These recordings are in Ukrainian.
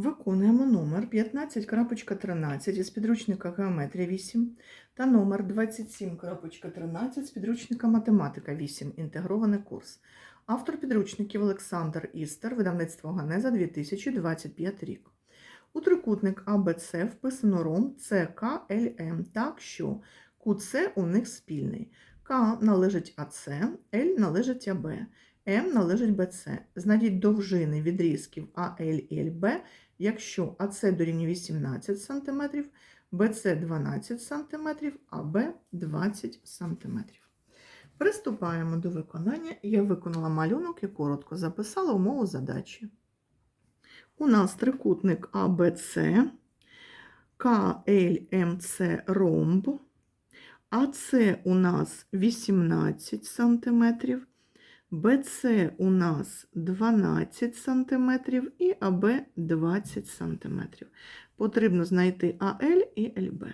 Виконуємо номер 15.13 із підручника Геометрія 8 та номер 27.13 з підручника Математика 8. Інтегрований курс. Автор підручників Олександр Істер, видавництво Ганеза 2025 рік. У трикутник АБЦ вписано ром ЦКЛМ так, що КУЦ у них спільний. К належить АЦ, Л належить АБ, М належить БЦ. Знайдіть довжини відрізків АЛ і ЛБ, якщо АЦ дорівнює 18 см, БЦ 12 см, АБ 20 см. Приступаємо до виконання. Я виконала малюнок і коротко записала умову задачі. У нас трикутник АБЦ, КЛМЦ ромб, АЦ у нас 18 см, БЦ у нас 12 см і АБ 20 см. Потрібно знайти АЛ і ЛБ.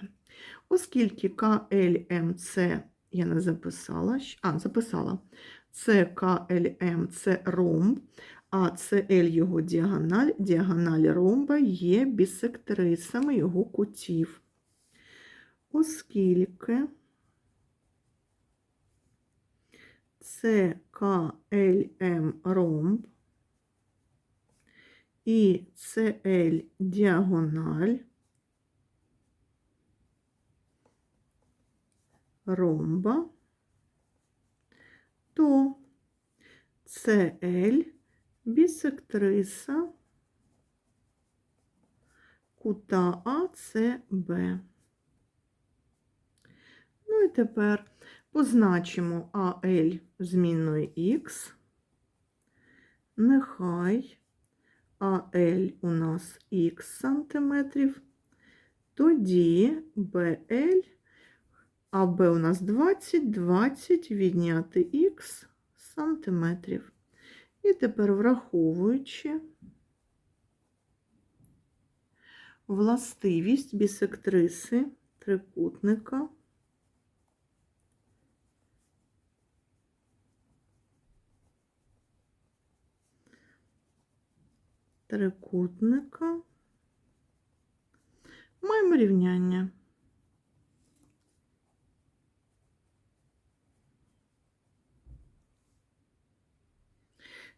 Оскільки КЛМЦ я не записала, а, записала, це КЛМ це ромб, а ЦЛ його діагональ, діагональ ромба є бісектрисами його кутів. Оскільки КЛМ ромб. І ЦЛ діагональ. Ромба, то ЦЛ бісектриса. Кута АЦБ. Ну і тепер позначимо АЛ змінною Х. Нехай АЛ у нас Х сантиметрів, тоді БЛ, АБ у нас 20, 20 відняти Х сантиметрів. І тепер враховуючи властивість бісектриси трикутника, трикутника, маємо рівняння.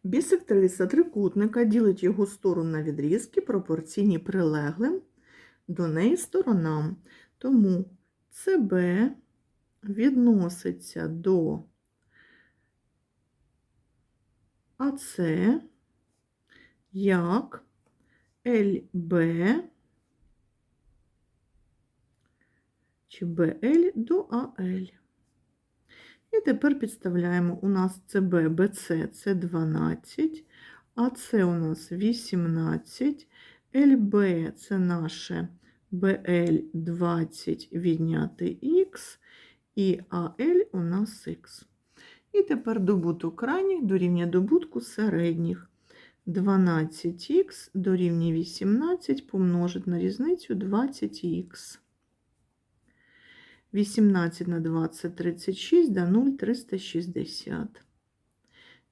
Бісектриса трикутника ділить його сторону на відрізки, пропорційні прилеглим до неї сторонам. Тому ЦБ відноситься до АЦ як ЛБ чи БЛ до АЛ. І тепер підставляємо у нас ЦБ, БЦ це 12, АЦ у нас 18, ЛБ це наше БЛ 20 відняти Х, і АЛ у нас Х. І тепер добуток крайніх дорівнює добутку середніх. 12х дорівнює 18 помножити на різницю 20х. 18 на 20 – 36, да 0 – 360.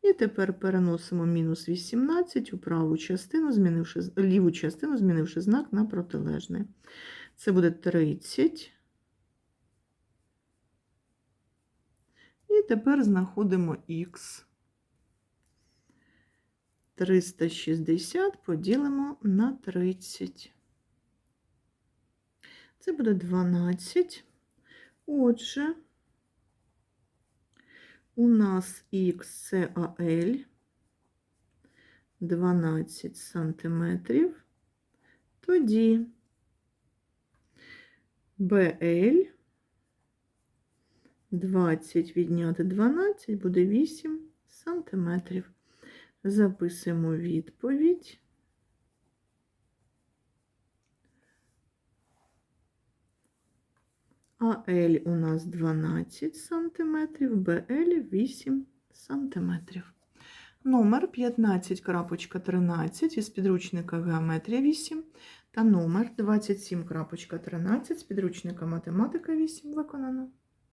І тепер переносимо мінус 18 у праву частину, змінивши, ліву частину, змінивши знак на протилежний. Це буде 30. І тепер знаходимо х. 360 поділимо на 30. Це буде 12. Отже, у нас Х це АЛ 12 сантиметрів. Тоді БЛ 20 відняти 12 буде 8 сантиметрів. Записуємо відповідь. АЛ у нас 12 см, БЛ 8 см. Номер 15.13 із підручника Геометрія 8 та номер 27.13 з підручника Математика 8 виконано.